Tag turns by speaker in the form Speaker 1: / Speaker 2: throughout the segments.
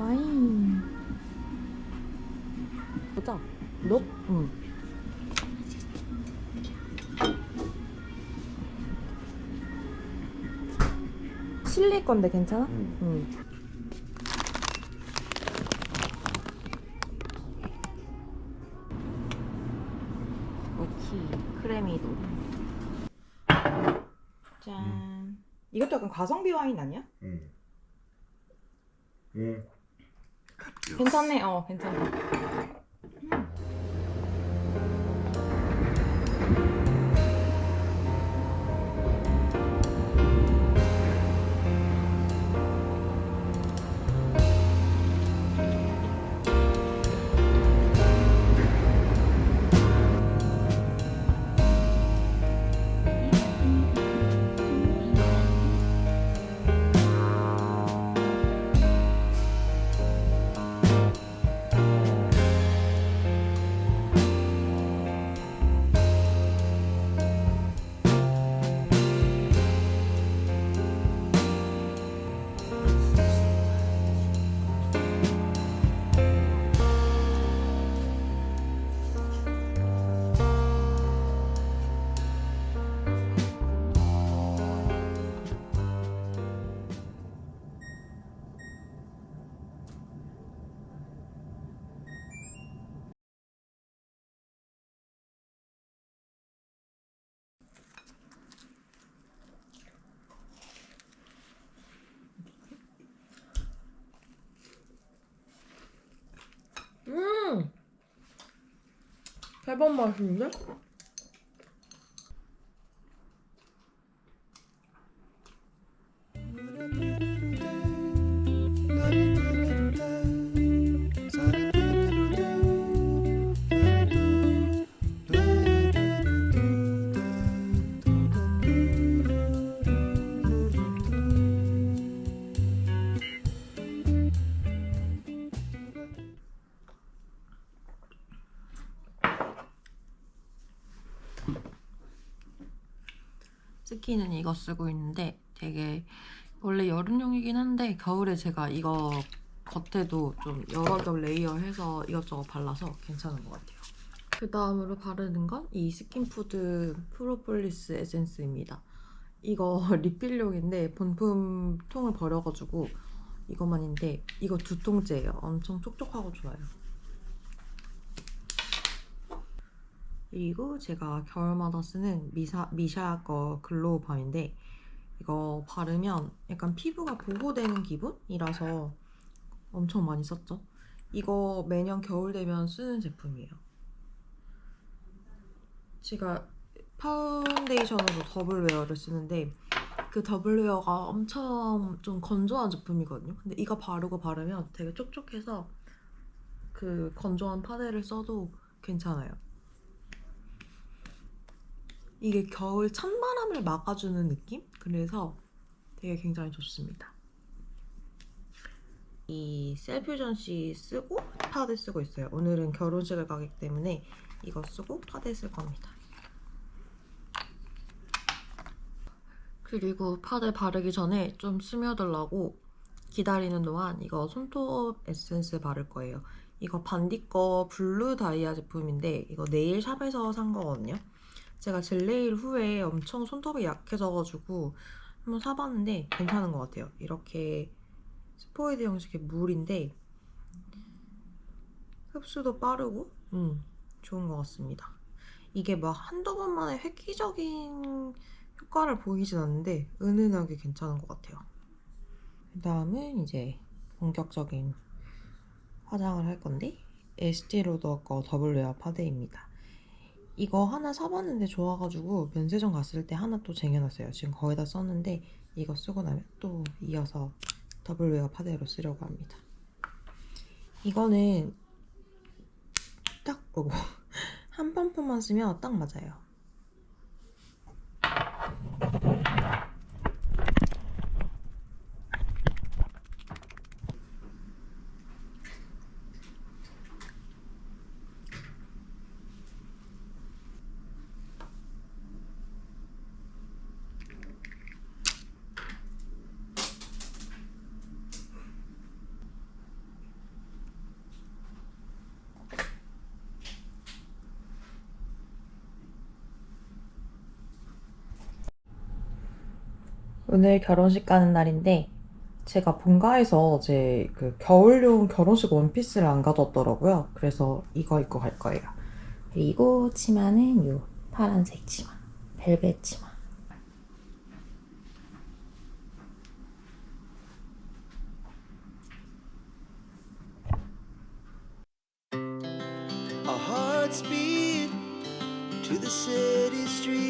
Speaker 1: 와인. 보자. 녹? 응. 실릴 건데 괜찮아?
Speaker 2: 응,
Speaker 1: 응. 크레미도. 짠. 이것도 약간 가성비 와인 아니야?
Speaker 2: 응. 응.
Speaker 1: 괜찮네. 어, 괜찮아. 음! 대박 맛있는데? 스키는 이거 쓰고 있는데 되게 원래 여름용이긴 한데 겨울에 제가 이거 겉에도 좀 여러 겹 레이어해서 이것저것 발라서 괜찮은 것 같아요. 그 다음으로 바르는 건 이 스킨푸드 프로폴리스 에센스입니다. 이거 리필용인데 본품 통을 버려가지고 이것만인데 이거 두 통째예요. 엄청 촉촉하고 좋아요. 그리고 제가 겨울마다 쓰는 미사, 미샤 거 글로우 밤인데 이거 바르면 약간 피부가 보호되는 기분이라서 엄청 많이 썼죠. 이거 매년 겨울 되면 쓰는 제품이에요. 제가 파운데이션으로 더블웨어를 쓰는데 그 더블웨어가 엄청 좀 건조한 제품이거든요. 근데 이거 바르고 바르면 되게 촉촉해서 그 건조한 파데를 써도 괜찮아요. 이게 겨울 찬바람을 막아주는 느낌? 그래서 되게 굉장히 좋습니다. 이 셀퓨전 씨 쓰고 파데 쓰고 있어요. 오늘은 결혼식을 가기 때문에 이거 쓰고 파데 쓸 겁니다. 그리고 파데 바르기 전에 좀 스며들라고 기다리는 동안 이거 손톱 에센스 바를 거예요. 이거 반디 거 블루 다이아 제품인데 이거 네일샵에서 산 거거든요. 제가 젤네일 후에 엄청 손톱이 약해져가지고 한번 사봤는데 괜찮은 것 같아요. 이렇게 스포이드 형식의 물인데 흡수도 빠르고 음, 좋은 것 같습니다. 이게 막 한두 번 만에 획기적인 효과를 보이진 않는데 은은하게 괜찮은 것 같아요. 그 다음은 이제 본격적인 화장을 할 건데 에스티로더 거 더블 웨어 파데입니다. 이거 하나 사봤는데 좋아가지고 면세점 갔을 때 하나 또 쟁여놨어요. 지금 거의 다 썼는데 이거 쓰고 나면 또 이어서 더블웨어 파데로 쓰려고 합니다. 이거는 딱 보고 한 펌프만 쓰면 딱 맞아요. 오늘 결혼식 가는 날인데 제가 본가에서 제 그 겨울용 결혼식 원피스를 안 가져왔더라고요. 그래서 이거 입고 갈 거예요. 그리고 치마는 요 파란색 치마, 벨벳 치마.
Speaker 2: To the city streets.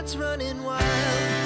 Speaker 2: heart's running wild.